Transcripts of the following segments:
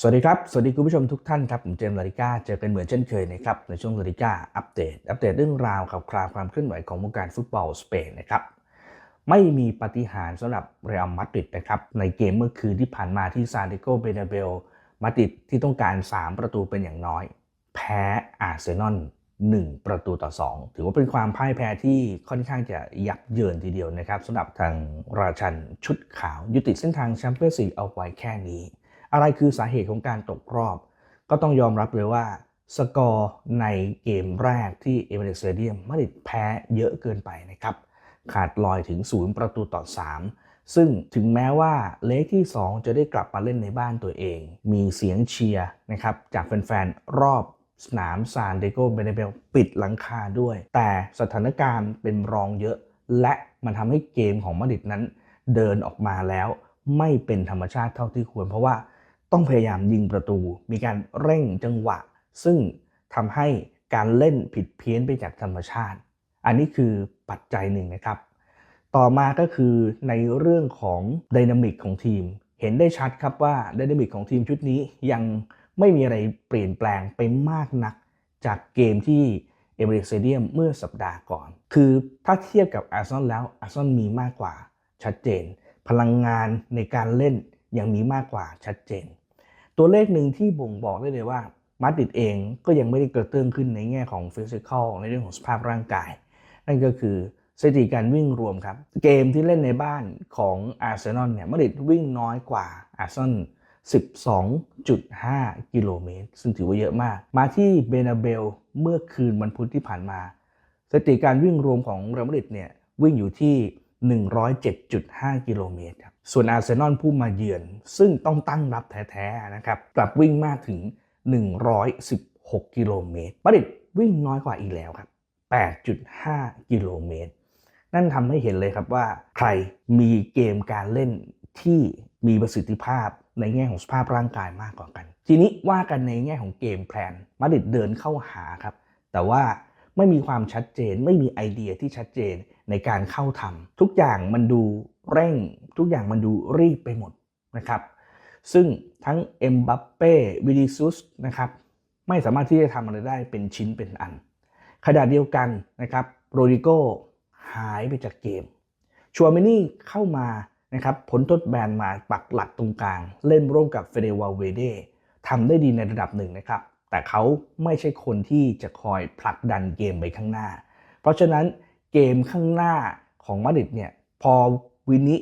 สวัสดีครับ สวัสดีคุณผู้ชมทุกท่านครับ ผมเจมส์ลาริก้า เจอกันเหมือนเช่นเคยนะครับ ในช่วงลาริก้าอัปเดต อัปเดตเรื่องราวข่าวคราวความเคลื่อนไหวของวงการฟุตบอลสเปนนะครับ ไม่มีปฏิหารย์สำหรับเรอัลมาดริดนะครับ ในเกมเมื่อคืนที่ผ่านมาที่ซานดิโกเบนาเบลมาดริดที่ต้องการ 3 ประตูเป็นอย่างน้อย แพ้อาร์เซนอล1 ประตูต่อ 2 ถือว่าเป็นความพ่ายแพ้ที่ค่อนข้างจะยับเยินทีเดียวนะครับสำหรับทางราชันชุดขาวยุติเส้นทางแชมเปี้ยนส์ลีกเอาไว้แค่นี้ อะไรคือสาเหตุของการตกรอบ ก็ต้องยอมรับเลยว่าสกอร์ในเกมแรกที่เอเมเรสเตเดียมมาดริดแพ้เยอะเกินไปนะครับ ขาดลอยถึง 0 ประตูต่อ 3 ซึ่งถึงแม้ว่าเลกที่ 2 จะได้กลับมาเล่นในบ้านตัวเอง มีเสียงเชียร์นะครับ จากแฟนๆ รอบสนามซานเดโกเบเนเบลปิดหลังคาด้วย แต่สถานการณ์เป็นรองเยอะ และมันทำให้เกมของมาดริดนั้นเดินออกมาแล้ว ไม่เป็นธรรมชาติเท่าที่ควรเพราะว่า ต้องพยายามยิงประตู มีการเร่งจังหวะ ซึ่งทำให้การเล่นผิดเพี้ยนไปจากธรรมชาติ อันนี้คือปัจจัยหนึ่งนะครับ ต่อมาก็คือในเรื่องของดินามิกของทีม เห็นได้ชัดครับว่าดินามิกของทีมชุดนี้ยังไม่มีอะไรเปลี่ยนแปลงไปมากนักจากเกมที่เอเมริกเตเดียมเมื่อสัปดาห์ก่อน คือถ้าเทียบกับอาร์ซอลแล้วอาร์ซอลมีมากกว่าชัดเจน พลังงานในการเล่นยังมีมากกว่าชัดเจน ตัวเลขหนึ่งที่บ่งบอกได้เลยว่ามาดริดเองก็ยังไม่ได้กระเตื้องขึ้นในแง่ของฟิสิกอลในเรื่องของสภาพร่างกาย นั่นก็คือสถิติการวิ่งรวมครับ เกมที่เล่นในบ้านของอาร์เซนอลเนี่ยมาดริดวิ่งน้อยกว่าอาร์เซนอล12.5 กิโลเมตร ซึ่งถือว่าเยอะมาก มาที่เบนาเบลเมื่อคืนวันพุธที่ผ่านมา สถิติการวิ่งรวมของเรอัลมาดริดเนี่ยวิ่งอยู่ที่ 107.5 กิโลเมตรครับ ส่วนอาร์เซนอลผู้มาเยือน ซึ่งต้องตั้งรับแท้ๆนะครับกลับวิ่งมากถึง 116 กิโลเมตรมาดริดวิ่งน้อยกว่าอีกแล้วครับ 8.5 กิโลเมตร นั่นทำให้เห็นเลยครับว่า ใครมีเกมการเล่นที่มีประสิทธิภาพในแง่ของสภาพร่างกายมากกว่ากัน ทีนี้ว่ากันในแง่ของเกมแพลนมาดิดเดินเข้าหาครับ แต่ว่าไม่มีความชัดเจน ไม่มีไอเดียที่ชัดเจน ในการเข้าทำทุกอย่างมันดูเร่ง ทุกอย่างมันดูรีบไปหมดนะครับ ซึ่งทั้งเอ็มบัปเป้วินิซุสนะครับไม่สามารถที่จะทำอะไรได้เป็นชิ้นเป็นอันขณะเดียวกันนะครับโรดิโกหายไปจากเกมชัวเมนี่เข้ามานะครับผลทดแบนมาปักหลักตรงกลาง เล่นร่วมกับเฟเดวาเวเดทำได้ดีในระดับหนึ่งนะครับ แต่เขาไม่ใช่คนที่จะคอยผลักดันเกมไปข้างหน้า เพราะฉะนั้น เกมข้างหน้าของมาดริดเนี่ยพอวินิ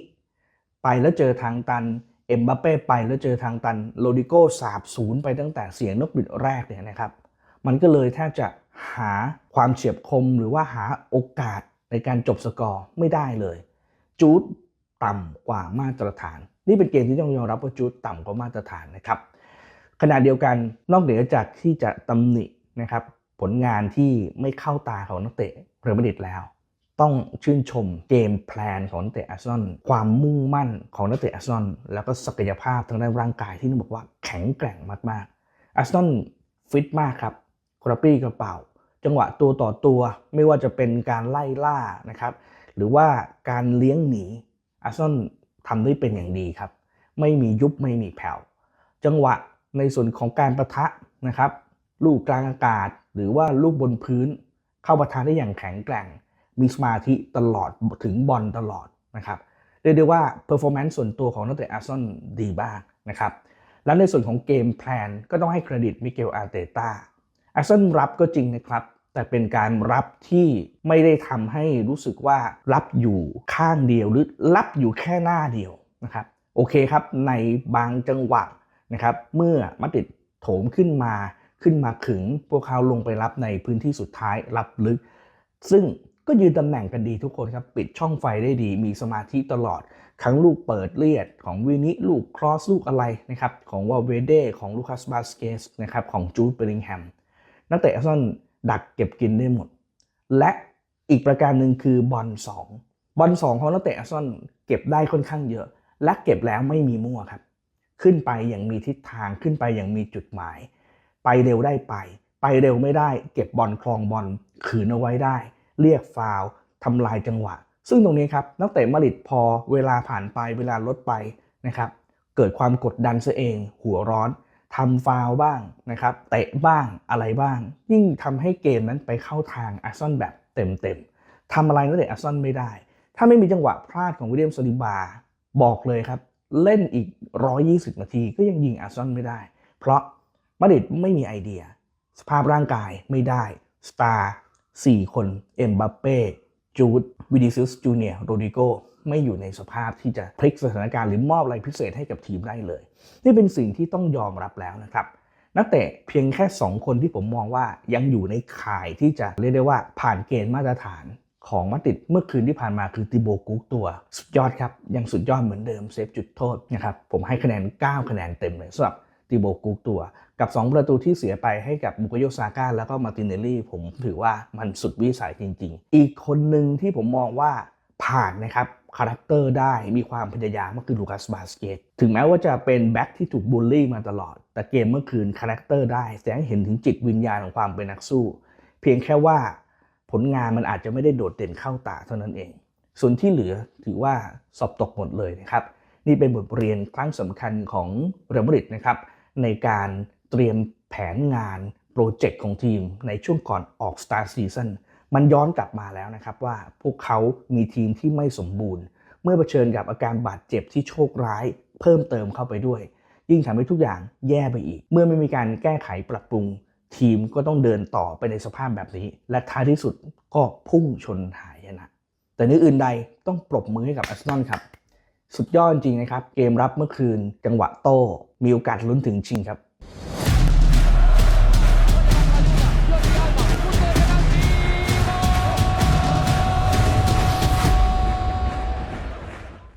ไปแล้วเจอทางตันเอ็มบัปเป้ไปแล้วเจอทางตันโรดิโกสาบศูนย์ไปตั้งแต่เสียงนกบิดแรกเนี่ยนะครับ มันก็เลยแทบจะหาความเฉียบคมหรือว่าหาโอกาสในการจบสกอร์ไม่ได้เลย จูดต่ำกว่ามาตรฐาน นี่เป็นเกมที่ต้องยอมรับว่าจูดต่ำกว่ามาตรฐานนะครับขณะเดียวกันนอกเหนือจากที่จะตำหนินะครับผลงานที่ไม่เข้าตาของนักเตะเรอัลมาดริดแล้ว ต้องชื่นชมเกมแพลนของนักเตะอาร์เซนอลความมุ่งมั่นของนักเตะอาร์เซนอลแล้วก็ศักยภาพทางด้านร่างกายที่ต้องบอกว่าแข็งแกร่งมากๆอาร์เซนอลฟิตมากครับกระปี้กระเป๋า จังหวะตัวต่อตัวไม่ว่าจะเป็นการไล่ล่านะครับหรือว่าการเลี้ยงหนีอาร์เซนอลทำได้เป็นอย่างดีครับ ไม่มียุบไม่มีแผ่วจังหวะในส่วนของการประทะนะครับ ลูกกลางอากาศ หรือว่าลูกบนพื้น เข้าประทะได้อย่างแข็งแกร่ง มีสมาธิตลอดถึงบอลตลอดนะครับเรียกได้ว่าเพอร์ฟอร์แมนซ์ส่วนตัวของนักเตะอาร์เซนอลดีบ้างนะครับและในส่วนของเกมแพลนก็ต้องให้เครดิตมิเกลอาร์เตต้าอาร์เซนอลรับก็จริงนะครับ แต่เป็นการรับที่ไม่ได้ทำให้รู้สึกว่ารับอยู่ข้างเดียวหรือรับอยู่แค่หน้าเดียวนะครับโอเคครับในบางจังหวะนะครับเมื่อมาดริดโถมขึ้นมาขึ้นมาขึงพวกเขาลงไปรับในพื้นที่สุดท้ายรับลึก ซึ่ง ก็ยืนตำแหน่งกันดีทุกคนครับ ปิดช่องไฟได้ดี มีสมาธิตลอด ทั้งลูกเปิดเลียดของวินิลูกครอสลูกอะไรนะครับ ของวอลเวเดของลูคัสบาสเกสนะครับของจูดเบริงแฮมนักเตะอาร์ซอลดักเก็บกินได้หมด และอีกประการหนึ่งคือบอล2บอล2ของนักเตะอาร์ซอลเก็บได้ค่อนข้างเยอะ และเก็บแล้วไม่มีมั่วครับ ขึ้นไปอย่างมีทิศทางขึ้นไปอย่างมีจุดหมาย ไปเร็วได้ไป ไปเร็วไม่ได้ เก็บบอลคลองบอลขืนเอาไว้ได้ เรียกฟาวทำลายจังหวะ ซึ่งตรงนี้ครับนักเตะมาริดพอเวลาผ่านไปเวลาลดไปนะครับเกิดความกดดันซะเอง หัวร้อนทำฟาวล์บ้างนะครับเตะบ้างอะไรบ้าง ยิ่งทำให้เกมนั้นไปเข้าทางอาร์ซอลแบบเต็มๆทำอะไรนักเตะอาร์ซอลไม่ได้ ถ้าไม่มีจังหวะพลาดของวิลเลียมซาลิบาบอกเลยครับ เล่นอีก 120 นาทีก็ยังยิงอาร์ซอลไม่ได้ เพราะมาดริดไม่มีไอเดีย สภาพร่างกายไม่ได้สตาร์ 4 คน เอ็มบัปเป้ จูด วิดิซิส จูเนียร์โรดิโก ไม่อยู่ในสภาพที่จะพลิกสถานการณ์หรือมอบอะไรพิเศษให้กับทีมได้เลย นี่เป็นสิ่งที่ต้องยอมรับแล้วนะครับ นักเตะเพียงแค่ 2 คนที่ผมมองว่ายังอยู่ในข่ายที่จะเรียกได้ว่าผ่านเกณฑ์มาตรฐานของมาดริดเมื่อคืนที่ผ่านมาคือติโบกุกตัวสุดยอดครับ ยังสุดยอดเหมือนเดิมเซฟจุดโทษนะครับผมให้คะแนน 9 คะแนนเต็มเลยสำหรับ ติโบกุกตัว กับ 2 ประตูที่เสียไปให้กับบุกโยซาก้าแล้วก็มาตินเนลลี่ผมถือว่ามันสุดวิสัยจริง ๆ อีกคนหนึ่งที่ผมมองว่าผ่านนะครับคาแรคเตอร์ได้มีความพยายามก็คือลูคัสบาสเกตถึงแม้ว่าจะเป็นแบ็คที่ถูกบูลลี่มาตลอด แต่เกมเมื่อคืนคาแรคเตอร์ได้แสดงเห็นถึงจิตวิญญาณของความเป็นนักสู้ เพียงแค่ว่าผลงานมันอาจจะไม่ได้โดดเด่นเข้าตาเท่านั้นเอง ส่วนที่เหลือถือว่าสอบตกหมดเลยนะครับ นี่เป็นบทเรียนครั้งสำคัญของเรอัลมาดริดนะครับ ในการเตรียมแผนงานโปรเจกต์ของทีมในช่วงก่อนออก Star Season มันย้อนกลับมาแล้วนะครับว่าพวกเขามีทีมที่ไม่สมบูรณ์ เมื่อเผชิญกับอาการบาดเจ็บที่โชคร้าย เพิ่มเติมเข้าไปด้วย ยิ่งทำให้ทุกอย่างแย่ไปอีก เมื่อไม่มีการแก้ไขปรับปรุง ทีมก็ต้องเดินต่อไปในสภาพแบบนี้ และท้ายที่สุดก็พุ่งชนหายนะแต่ในอื่นใดต้องปรบมือให้กับอาร์เซนอลครับ สุดยอดจริงนะครับ เกมรับเมื่อคืน จังหวะโต้ มีโอกาสลุ้นถึงชิงครับ